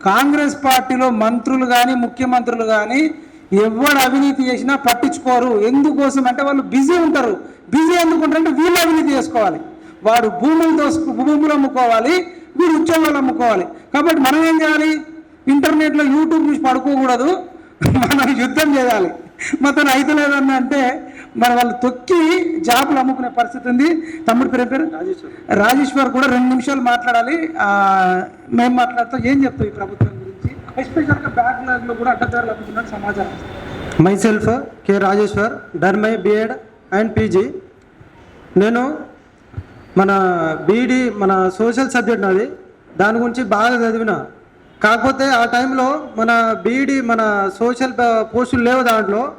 కాంగ్రెస్ పార్టీలో మంత్రులు కానీ ముఖ్యమంత్రులు కానీ ఎవరు అవినీతి చేసినా పట్టించుకోరు. ఎందుకోసం అంటే వాళ్ళు బిజీ ఉంటారు. బిజీ ఎందుకు ఉంటారంటే వీళ్ళు అవినీతి చేసుకోవాలి. వాడు భూములు దోసు భూములు అమ్ముకోవాలి వీడు ఉద్యోగాలు అమ్ముకోవాలి. కాబట్టి మనం ఏం చేయాలి? ఇంటర్నెట్లో యూట్యూబ్ చూసి పడుకోకూడదు. మనం యుద్ధం చేయాలి. మొత్తం అయితే లేదన్న అంటే మరి వాళ్ళు తొక్కి జాబులు అమ్ముకునే పరిస్థితి ఉంది. తమ్ముడు పేరు పేరు? రాజేశ్వర్. కూడా రెండు నిమిషాలు మాట్లాడాలి. ఆ, మేము మాట్లాడుతాం. ఏం చెప్తాం ఈ ప్రభుత్వం గురించి? ఎస్పెషల్గా బ్యాక్లాగ్లో కూడా అడ్డదారులు అమ్ముతున్నట్టు సమాచారం మైసెల్ఫ్ కె రాజేశ్వర్ డర్మై బిఎడ్ అండ్ పీజీ. నేను మన బీఈడి మన సోషల్ సబ్జెక్ట్ నాది. దాని గురించి బాగా చదివిన. కాకపోతే ఆ టైంలో మన బీఈడి మన సోషల్ పోస్టులు లేవు దాంట్లో.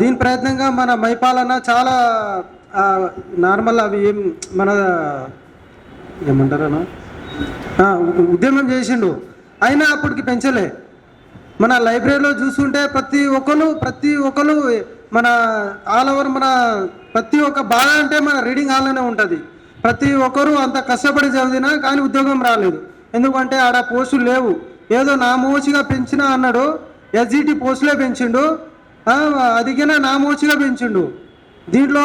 దీని ప్రయత్నంగా మన మైపాలన చాలా నార్మల్ అవి ఏం మన ఏమంటారనా ఉద్యమం చేసిండు. అయినా అప్పటికి పెంచలే. మన లైబ్రరీలో చూస్తుంటే ప్రతి ఒక్కరు ప్రతి ఒక్కరు మన ఆల్ ఓవర్ మన ప్రతి ఒక్క బాధ అంటే మన రీడింగ్ హాల్లోనే ఉంటుంది. ప్రతి ఒక్కరు అంత కష్టపడి చదివినా కానీ ఉద్యోగం రాలేదు. ఎందుకంటే ఆడ పోస్టులు లేవు. ఏదో నా మోచిగా పెంచినా అన్నాడు ఎస్జిటి పోస్టులే పెంచిండు. అదిగిన నామోచిగా పెంచిండు. దీంట్లో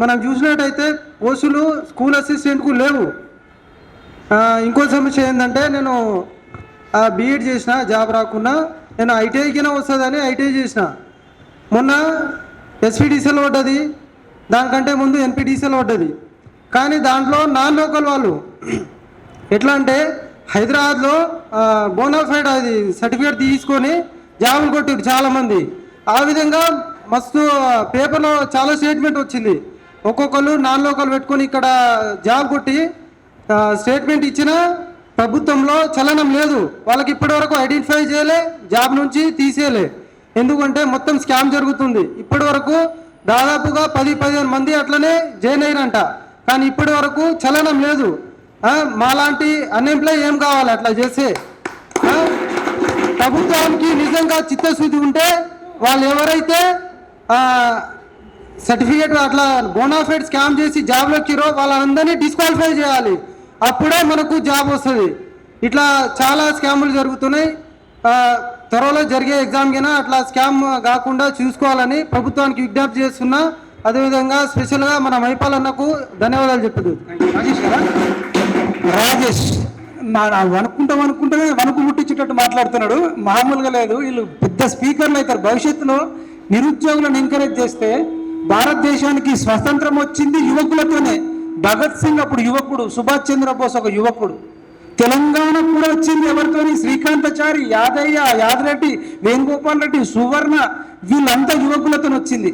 మనం చూసినట్టయితే పోస్టులు స్కూల్ అసిస్టెంట్కు లేవు. ఇంకో సమస్య ఏంటంటే నేను బీఎడ్ చేసిన జాబ్ రాకుండా నేను ఐటీఐకినే వస్తుందని ఐటీఐ చేసిన. మొన్న ఎస్పీడీసీలో పడ్డది దానికంటే ముందు ఎన్పీటీసీలో పడ్డది. కానీ దాంట్లో నాన్ లోకల్ వాళ్ళు. ఎట్లా అంటే హైదరాబాద్లో బోనాఫైడ్ అది సర్టిఫికేట్ తీసుకొని జాబులు కొట్టారు చాలామంది. ఆ విధంగా మస్తు పేపర్లో చాలా స్టేట్మెంట్ వచ్చింది. ఒక్కొక్కరు నాన్ లోకల్ పెట్టుకొని ఇక్కడ జాబ్ కొట్టి స్టేట్మెంట్ ఇచ్చిన ప్రభుత్వంలో చలనం లేదు. వాళ్ళకి ఇప్పటివరకు ఐడెంటిఫై చేయలే జాబ్ నుంచి తీసేయలే. ఎందుకంటే మొత్తం స్కామ్ జరుగుతుంది. ఇప్పటి వరకు దాదాపుగా పది పదిహేను మంది అట్లనే జాయిన్ అయినంట కానీ ఇప్పటి వరకు చలనం లేదు. మాలాంటి అన్ఎంప్లాయ్ ఏం కావాలి అట్లా చేస్తే? ప్రభుత్వానికి నిజంగా చిత్తశుద్ధి ఉంటే వాళ్ళు ఎవరైతే ఆ, సర్టిఫికేట్ అట్లా బోనాఫైడ్ స్కామ్ చేసి జాబ్లో ఎక్కిరో వాళ్ళందరినీ డిస్క్వాలిఫై చేయాలి. అప్పుడే మనకు జాబ్ వస్తుంది. ఇట్లా చాలా స్కాములు జరుగుతున్నాయి. ఆ, త్వరలో జరిగే ఎగ్జామ్ కింద అట్లా స్కామ్ కాకుండా చూసుకోవాలని ప్రభుత్వానికి విజ్ఞప్తి చేస్తున్నా. అదేవిధంగా స్పెషల్గా మన మైపాలన్నకు ధన్యవాదాలు చెప్తుంది రాజేష్ కదా రాజేష్. నా నా అనుకుంటేనే వణుకు ముట్టించేటట్టు మాట్లాడుతున్నాడు. మామూలుగా లేదు. వీళ్ళు పెద్ద స్పీకర్లు అవుతారు. భవిష్యత్తులో నిరుద్యోగులను ఎంకరేజ్ చేస్తే భారతదేశానికి స్వతంత్రం వచ్చింది యువకులతోనే. భగత్ సింగ్ అప్పుడు యువకుడు సుభాష్ చంద్రబోస్ ఒక యువకుడు. తెలంగాణ కూడా వచ్చింది ఎవరితోని? శ్రీకాంతచారి యాదయ్య యాదరెడ్డి వేణుగోపాల్ రెడ్డి సువర్ణ వీళ్ళంతా యువకులతో వచ్చింది.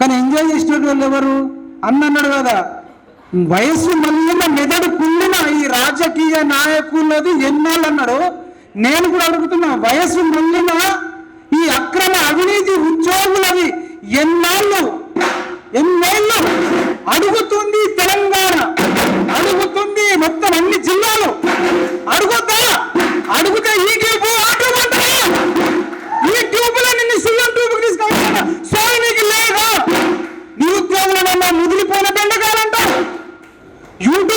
కానీ ఎంజాయ్ చేసిన వాళ్ళు ఎవరు? అన్న అన్నాడు కదా. వయసు మళ్ళీ మెదడు కుళ్ళిన ఈ రాజకీయ నాయకులది ఎన్నాళ్ళు అన్నారు నేను కూడా అడుగుతున్నా వయసు మళ్ళిన ఈ అక్రమ అవినీతి ఉద్యోగులవి ఎన్నాళ్ళు? ఎన్నేళ్ళు? అడుగుతుంది తెలంగాణ. అడుగుతుంది మొత్తం అన్ని జిల్లాలు. అడుగుతా! You're